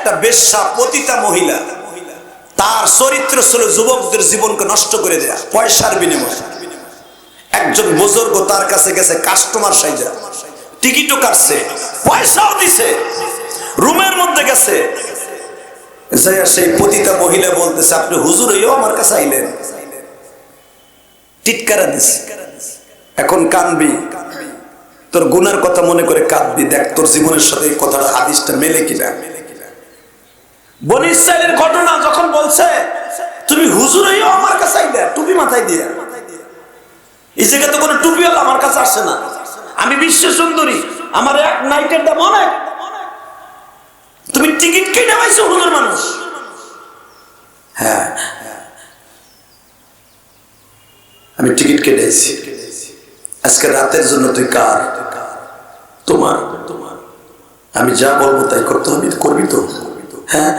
একটা বেশ্যা পতিতা মহিলা, তার চরিত্র ছিল যুবকদের জীবনকে নষ্ট করে দেয়া, পয়সার বিনিময়ে। একজন বুজুর্গ তার কাছে গেছে কাস্টমার সাইজা। টিকিটও কাটছে, পয়সাও দিছে, রুমের মধ্যে গেছে। সেই পতিতা মহিলা বলতেছে, আপনি হুজুর হইও আমার কাছে আইলেন। টিটকারা দিছে। এখন কানবি, তোর গুনার কথা মনে করে কাঁদবি, দেখ তোর জীবনের সাথে এই কথাটা, হাদিসটা মেলে কিনা? বনি ঘটনা যখন বলছে, তুমি হুজুর হইও আমার কাছে আইলে টুপি মাথায় দিয়ে। এই জায়গায় তো কোনো টুপিওয়ালা আমার কাছে আসে না। আমি বিশ্ব সুন্দরী, আমার এক নাইটের দাম অনেক। তুমি টিকিট কেটে পাইছো হুজুর মানুষ। হ্যাঁ। আমি টিকিট কেটেছি আজকে রাতের জন্য তুই কার? তোমার তোমার। আমি যা বলব তাই করতে হবে, করবি তো? হ্যাঁ?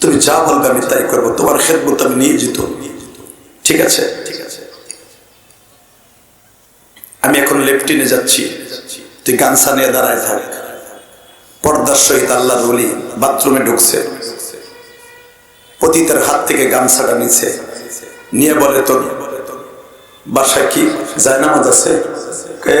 তুমি যা বলবে আমি তাই করব। তোমার খেদমত আমি নিয়ে যেত ঠিক আছে? ঠিক আছে আমি এখন লেফটিনে যাচ্ছি। তুই গানসা নিয়ে দাঁড়ায় থাক। পর্দার সহিত আল্লাহ বলি বাথরুমে ঢুকছে। পতিতের হাত থেকে গামছাটা নিছে। নিয়ে বলে তোর বাসায় কি যায় নামাজ আছে? কে?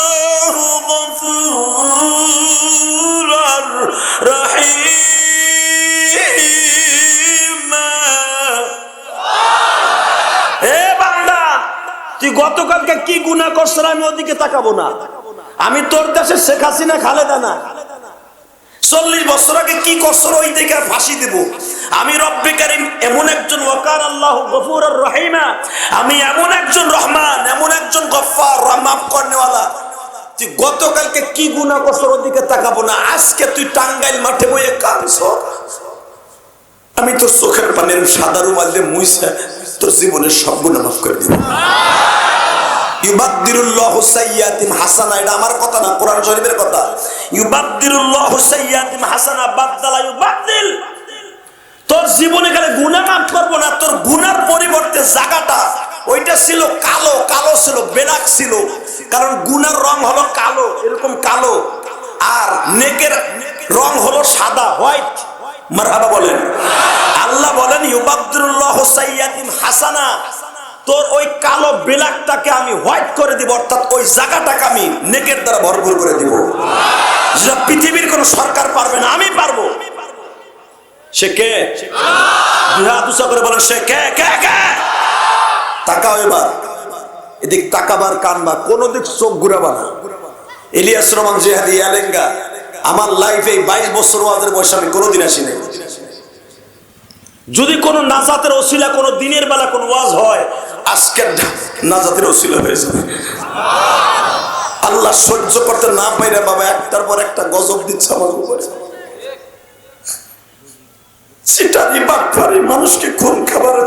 গতকালকে কি গুনাহ করছিস আমি ওদিকে তাকাবো না। আমি তোর দেশে শেখ হাসিনা, খালেদা না। চল্লিশ বছর আগে কি করছর ওই দিকে ফাঁসি দেব। আমি রব্বে কারিম এমন একজন ওয়াকার আল্লাহ গফুর আর রহিমা। আমি এমন একজন রহমান, এমন একজন গফার মাফ করনেওয়ালা তুই গতকালকে কি গুনাহ করছর ওদিকে তাকাবো না। আজকে তুই টাঙ্গাইল মাঠে বইয়ে কাঁদছ। আমি তোর চোখের পানির সাদা রুমাল দিয়ে মুইসা তোর জীবনের সব গুণা মাফ করে দিব। ইউবাদদিরুল্লাহু সাইয়্যাতিম হাসানা, এটা আমার কথা না, কোরআন শরীফের কথা। ইউবাদদিরুল্লাহু সাইয়্যাতিম হাসানা, বাদদালা ইউবাদদিল তোর জীবনে গেলে গুনাহ মাফ করব না, তোর গুনার পরিবর্তে জায়গাটা ওইটা ছিল কালো কালো ছিল বেলাক ছিল। কারণ গুনার রং হলো কালো, এরকম কালো। আর নেকের রং হলো সাদা, হোয়াইট। মারহাবা বলেন। আল্লাহ বলেন ইউবাদুল্লাহ সাইয়াতিম হাসানা তোর ওই কালো বেলাকটাকে আমি হোয়াইট করে দিব, অর্থাৎ ওই জায়গাটাকে আমি নেকের দ্বারা ভরপুর করে দিব। যেটা পৃথিবীর কোন সরকার পারবে না, আমি পারব। সে কে? উঁচা করে সে কে কে কে? তাকাও এবার। এদিক তাকাবার কোনো দিক চোখ ঘুরাবা না। ইলিয়াস রহমান জেহাদি আলেঙ্গা আমার লাইফে বাইশ বছর ওয়াজের বয়সে আমি কোনোদিন আসি নাই যদি কোনো নাজাতের ওসিলা, কোনো দিনের বেলা কোনো ওয়াজ হয়, আজকের নাজাতের ওসিলা হয়ে যাবে। আল্লাহ সহ্য করতে না পাইরে বাবা, একটার পর একটা গজব দিচ্ছে আমার উপরে। মানুষকে খুন খাবার,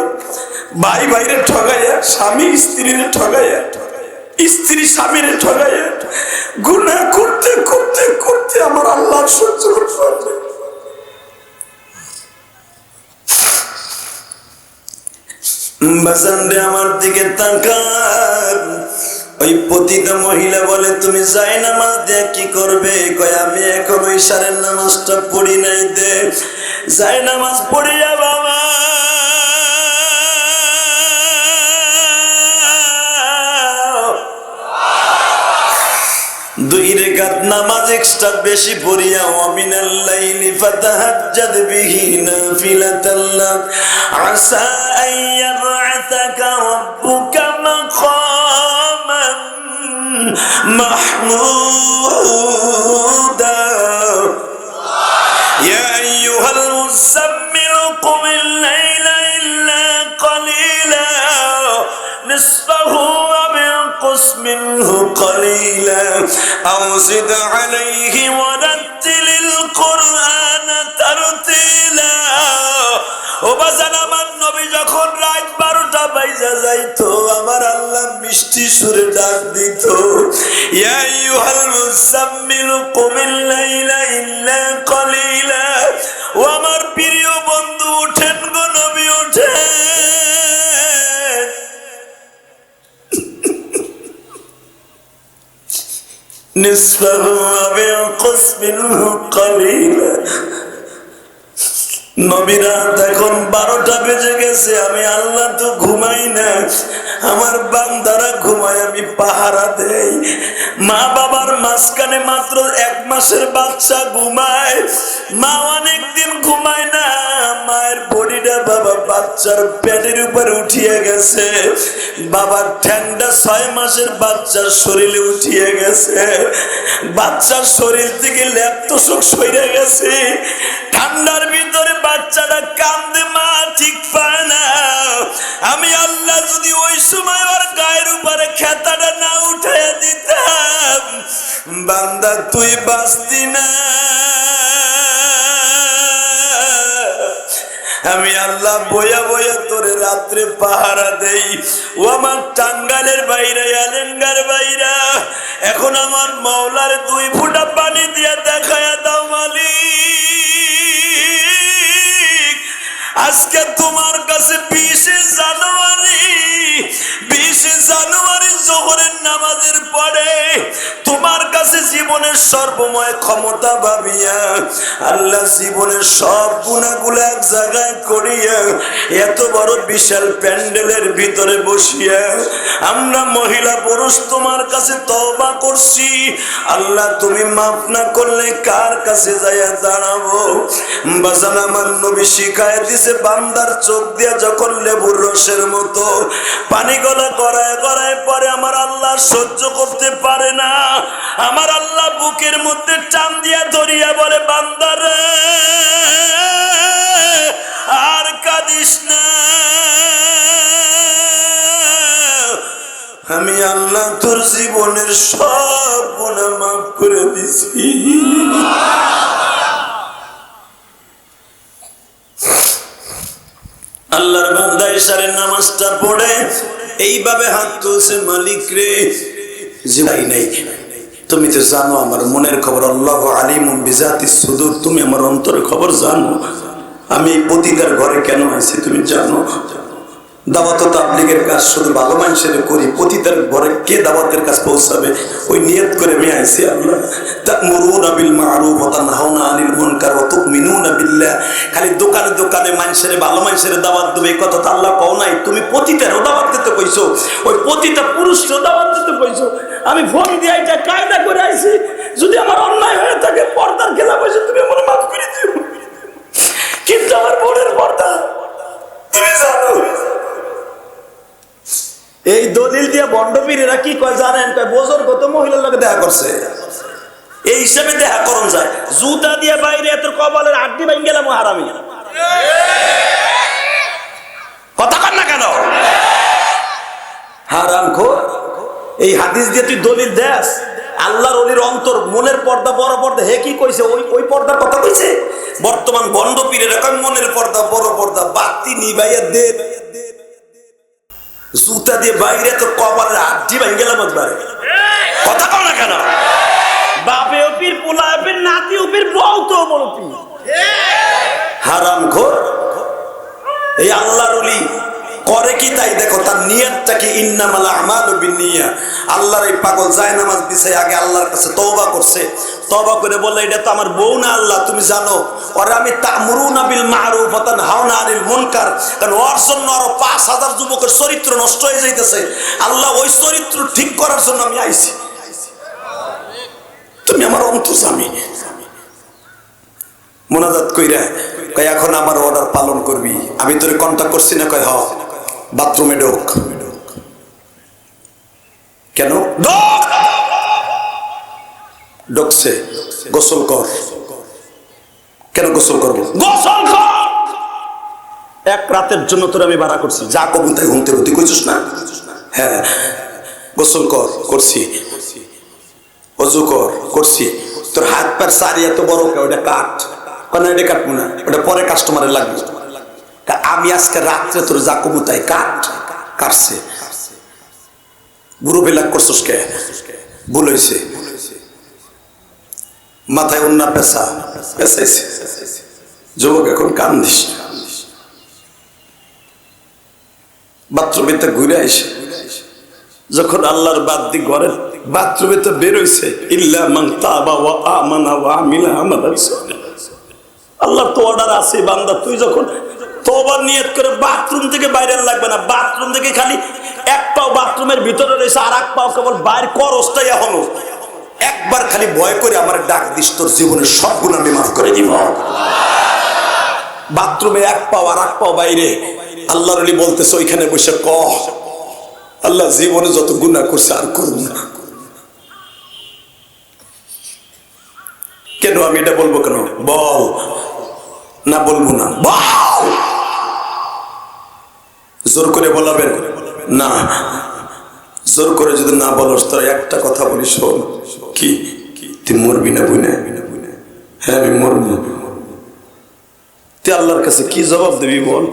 ভাই ভাইরে ঠগাইয়া, স্বামী স্ত্রীর ঠগাইয়া, স্ত্রী স্বামীর ঠগাইয়া, গুনাহ করতে করতে করতে আমার আল্লাহ সহ্য করতে বাজানরে আমার দিকে তাকান। ওই পতিতা মহিলা বলে, তুমি যাই নামাজ দিয়ে কি করবে? কয়, আমি এখন ওই সারের নামাজটা পড়ি নাই দে। যাই নামাজ পড়িয়া বাবা। নামাজ এক্সট্রা বেশি পড়িয়া ওয়ামিনাল লাইলি ফাতাহাজ্জাদ বিহি নাফিলাতাল লাক আসা আইয়াবআতাকা রাব্বুকা মাকামান মাহমুদা يا أيها المزمل قليلا أو زد عليه ورتل القرآن ترتيلا ও বাজান আমার নবী যখন রাত বারোটা বাইজা যাইতো আমার আল্লাহ মিষ্টি সুরে ডাক দিত ইয়া আইয়ুহাল মুজাম্মিল কুমিল লাইলা ইল্লা কলিলা ও আমার প্রিয় বন্ধু ওঠেন গো নবী ওঠেন نصفه وينقص منه قليلا নবীরা এখন বারোটা বেজে গেছে, আমি আল্লাহ তো ঘুমাই না। আমার বান্দারা ঘুমায়, আমি পাহারা দেই। মা বাবার মাঝখানে মাত্র এক মাসের বাচ্চা ঘুমায়। মা অনেক দিন ঘুমায় না, মায়ের বডিটা বাবা বাচ্চার পেটের উপরে উঠিয়ে গেছে। বাবার ঠ্যাংটা ছয় মাসের বাচ্চার শরীরে উঠিয়ে গেছে। বাচ্চার শরীর থেকে ল্যাপটসক সরে গেছে। ঠান্ডার ভিতরে বাচ্চাটা কান্দে মা ঠিক পায় না। আমি আল্লাহ যদি ওই সময় ওর গায়ের উপরে খেতাটা না উঠাইয়া দিতাম, বান্দা তুই বাঁচতি না। আমি আল্লাহ বয়া বয়া তোরে রাত্রে পাহারা দেই। ও আমার টাঙ্গালের বাইরে আলেঙ্গার বাইরা। এখন আমার মাওলার দুই ফুটা পানি দিয়া দেখায়া দাও মালিক। আজকে তোমার কাছে বিশে জানুয়ারি বিশে জানুয়ারি জোহরের নামাজের পরে তোমার কাছে জীবনের সর্বময় ক্ষমতা ভাবিয়া, আল্লাহ জীবনের সব গুণাগুলো এক জায়গায় করিয়া, এত বড় বিশাল প্যান্ডেলের ভিতরে বসিয়া, আমরা মহিলা পুরুষ তোমার কাছে তওবা করছি। আল্লাহ, তুমি মাফ না করলে কার কাছে যাইয়া দাঁড়াবো? বাজান আমার নবী শিখায় দিছে, বান্দার চোখ দিয়া যখন লেবুর রসের মতো পানি গলা গড়ায় গড়ায় পরে আমার আল্লাহ সহ্য করতে পারে না। আমার আল্লাহ বুকের মধ্যে টান দিয়া ধরিয়া বলে বান্দার আর কাঁদিস না। আমি আল্লাহ তোর জীবনের সব গুণা মাফ করে দিছি। আল্লাহর বান্দা ইশারের নামাজটা পড়ে এইভাবে হাত তুলছে মালিক রে। জিবাই নাই। তুমি তো জানো আমার মনের খবর, আল্লাহ আলিম বিজাতি সুদূর। তুমি আমার অন্তরের খবর জানো। আমি পতিতার ঘরে কেন আছি তুমি জানো? দাওয়াত তাবলিগের কাজ, শুধু ভালো মানুষের করি। পতিতার ঘরে কে দাওয়াতের কাজ পৌঁছাবে? ওই নিয়ত করে আমি আইছি আল্লাহ। তা'মুরুনা বিল মা'রুফ ওয়া তানহাউনা আনিল মুনকার ওয়া তু'মিনুনা বিল্লাহ। খালি দোকানে দোকানে মানুষের, ভালো মানুষের দাওয়াত দেবে। এই কথা তো আল্লাহ কও নাই। তুমি পতিতারও দাওয়াত দিতে কইছো। ওই পতিতা পুরুষও দাওয়াত দিতে কইছো। আমি ফোন দিয়ে এটা কায়দা করে আইছি। যদি আমার অন্যায় হয়ে থাকে, পর্দার খেলা বসে তুমি আমার মাফ করে দিও। কিন্তু আমার বোনের পর্দা। তুমি জানো এই দলিল দিয়ে বন্ডপীরেরা কি কয় জানেন? কয় বোঝর কত মহিলার লোকে দেখা করছে। এই হিসাবে দেখা করুন যায়। জুতা দিয়ে বাইরে তোর কপালের আড্ডি ভাঙ গেলাম হারামি। কথা কর না কেন? হারাম খো। এই হাদিস দিয়ে তুই দলিল দেস। আল্লাহর অলির অন্তর মনের পর্দা বড় পর্দা। হে কি কইছে? ওই ওই পর্দার কথা কইছে? বর্তমান বন্ড পীরের মনের পর্দা, বড় পর্দা, বাতি নিবাইয়া দে জুতা দিয়ে বাইরে তো কপালের আড্ডি ভাঙ গেলাম কথা কও না কেন? বাপে ওপির পোলা ওপির নাতি ওপির বউ তো বলতি হারাম ঘোর এই আল্লাহর অলি করে কি তাই? দেখো, তার নিয়তটা কি? ইন্নামাল আমাল বিনিয়া আল্লাহর এই পাগল যায় নামাজ বিছাই আগে আল্লাহর কাছে তওবা করছে। তওবা করে বললে, এটা তো আমার বউ না আল্লাহ, তুমি জানো। ওরে আমি তা'মুরুনা বিল মা'রুফ, ওয়া তানহাউনা আনিল মুনকার। কারণ ওর জন্য আরও পাঁচ হাজার যুবকের চরিত্র নষ্ট হয়ে যাইতেছে। আল্লাহ ওই চরিত্র ঠিক করার জন্য আমি আইছি। তুমি আমার অন্তর্জামী মোনাজাত কইরা কয়, এখন আমার অর্ডার পালন করবি। আমি তোরে কন্ট্যাক্ট করছি না, কয়, হ। বাথরুমে ঢোক। কেন? ঢোক! ঢুকছে। গোসল কর। কেন গোসল করব? গোসল কর! এক রাতের জন্য তোর আমি ভাড়া করছি। যা কবুল তাই ঘুমতে তুই কইছিস না? হ্যাঁ। গোসল কর করছি। অজু কর করছি। তোর হাত পার সারি এত বড় ওটা কাট। কেন এটা কাটবো না। ওটা পরে কাস্টমারের লাগবে। আমি আজকে রাত্রে তোর যা কমু তাই কাট, কাটছে। গুরু বেলাক করছস কে? হয়েছে মাথায় অন্য পেশা পেশাইছে যুবক এখন কান্দিস। বাথরুমেতে ঘুরে আইসে। যখন আল্লাহর বাদ দি ঘরের বাথরুমে তো বেরোইছে ইল্লা মান তাবা ওয়া আমানা ওয়া আমিলা আমালান আল্লাহ তো অর্ডার আছে, বান্দা, তুই যখন তোবার নিয়ত করে বাথরুম থেকে বাইরে লাগবে না। বাথরুম থেকে খালি এক পাও বাথরুমের ভিতরে রয়েছে, আর এক পাও কেবল বাইর করসটাই এখনও। একবার খালি ভয় করে আমার ডাক দিস, তোর জীবনের সব গুণ আমি মাফ করে দিব। বাথরুমে এক পাও আর এক পাও বাইরে। আল্লাহর আলী বলতেছে, ওইখানে বসে ক। আল্লাহ জীবনে যত গুণা করছে আর করব না। কেন আমি এটা বলব কেন? বল। না বলব না। বল! জোর করে বলাবেন? না। জোর করে যদি না বলস তো একটা কথা বলি শোন। কি? তুই মরবি না বুনে হ্যাঁ আমি মরবো। তুই আল্লাহর কাছে কি জবাব দিবি বল?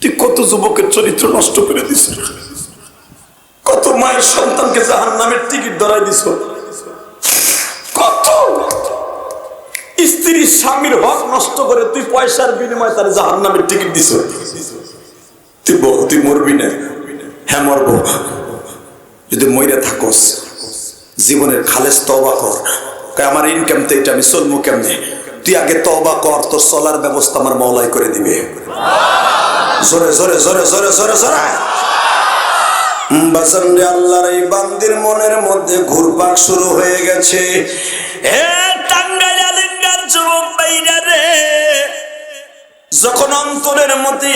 তুই কত যুবকের চরিত্র নষ্ট করে দিস? কত মায়ের সন্তানকে জাহান নামের টিকিট ধরাই দিস? কত? স্ত্রী স্বামীর হক নষ্ট করে তুই পয়সার বিনিময়ে তার জাহান নামের টিকিট দিস? তুই বল তুই মরবি না। হ্যাঁ মরবো। যদি মইরা থাকস, জীবনের খালেস তবা কর। আমার ইনকাম তো এটা, আমি চলবো কেমনে? তুই আগে তবা কর, তোর চলার ব্যবস্থা আমার মৌলাই করে দিবে। জোরে জোরে জোরে জোরে জোরে জোরে। বাসান্ডে আল্লাহর এই বান্দির মনের মধ্যে ঘুরপাক শুরু হয়ে গেছে। হে যখন অন্তরের মধ্যে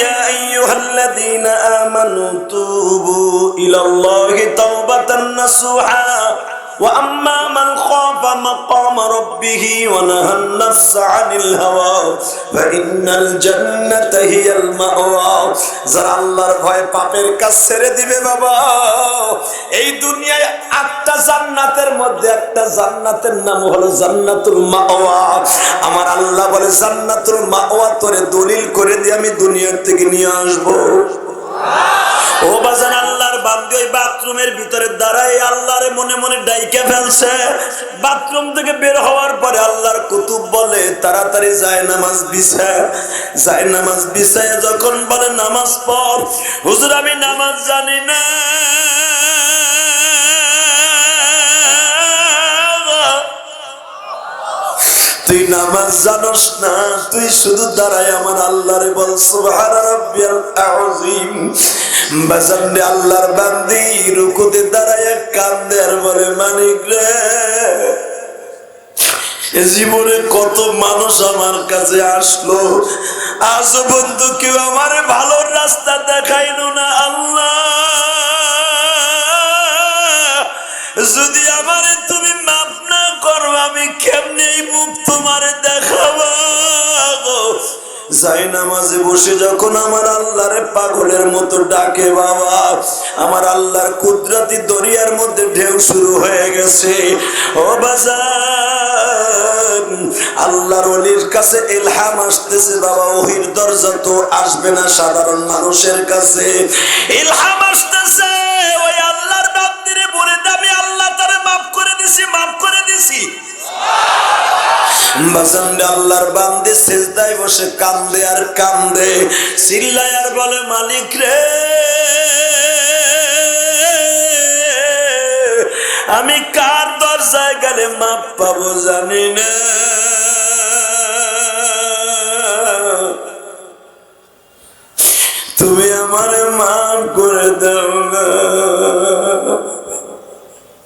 আমানু তুবু ইলাল্লাহি তাওবাতান নাসুহা وأما من خاف مقام ربه ونهى النفس عن الهوى فإن الجنة هي المأوى যারা আল্লাহর ভয় পাপের কাজ ছেড়ে দিবে বাবা এই দুনিয়ায় আটটা জান্নাতের মধ্যে একটা জান্নাতের নাম হলো জান্নাতুল মাওয়া আমার আল্লাহ বলে জান্নাতুল মাওয়া তোরে দলিল করে দিয়ে আমি দুনিয়ার থেকে নিয়ে আসবো ও বাজান আল্লাহর বান্দি ওই বাথরুমের ভিতরে দাঁড়াই আল্লাহরে মনে মনে ডাইকে ফেলছে। বাথরুম থেকে বের হওয়ার পরে আল্লাহর কুতুব বলে, তাড়াতাড়ি যায় নামাজ বিছা যায় নামাজ বিছায়, যখন বলে, নামাজ পড়। হুজুর, আমি নামাজ জানি না। তুই নামাজ জানোস না, তুই শুধু দাঁড়াই আমার আল্লাহরে বল সুবহান রাব্বিয়াল আযীম। বাজানে আল্লাহর বান্দি রুকুতে দাঁড়ায় কান্দে আর বলে মানিক রে জীবনে কত মানুষ আমার কাছে আসলো। আজ বন্ধু কেউ আমার ভালো রাস্তা দেখাইলো না, আল্লাহ। যদি আমারে তুমি মাফ না করো, আমি কেমনে মুখ তোমারে দেখাবো? যাই নামাজে বসে যখন আমার আল্লাহরে পাগলের মতো ডাকে বাবা আমার আল্লাহর কুদরাতি দরিয়ার মধ্যে ঢেউ শুরু হয়ে গেছে। ও বাজার আল্লাহর অলির কাছে ইলহাম আসতেছে বাবা ওহির দরজা তো আসবে না সাধারণ মানুষের কাছে। ইলহাম আসতেছে ওই আল্লাহর বাপ বান্দিরে বলে দে, আমি আল্লাহ তারে মাফ করে দিছি মাফ করে দিছি। বাজানরে আল্লাহর বান্দে, সেজদায় বসে কান্দে আর কান্দে। চিল্লায় আর বলে, মালিক রে, আমি কার দরজায় গেলে মাপ পাবো জানি না। তুমি আমারে মাফ করে দাও না।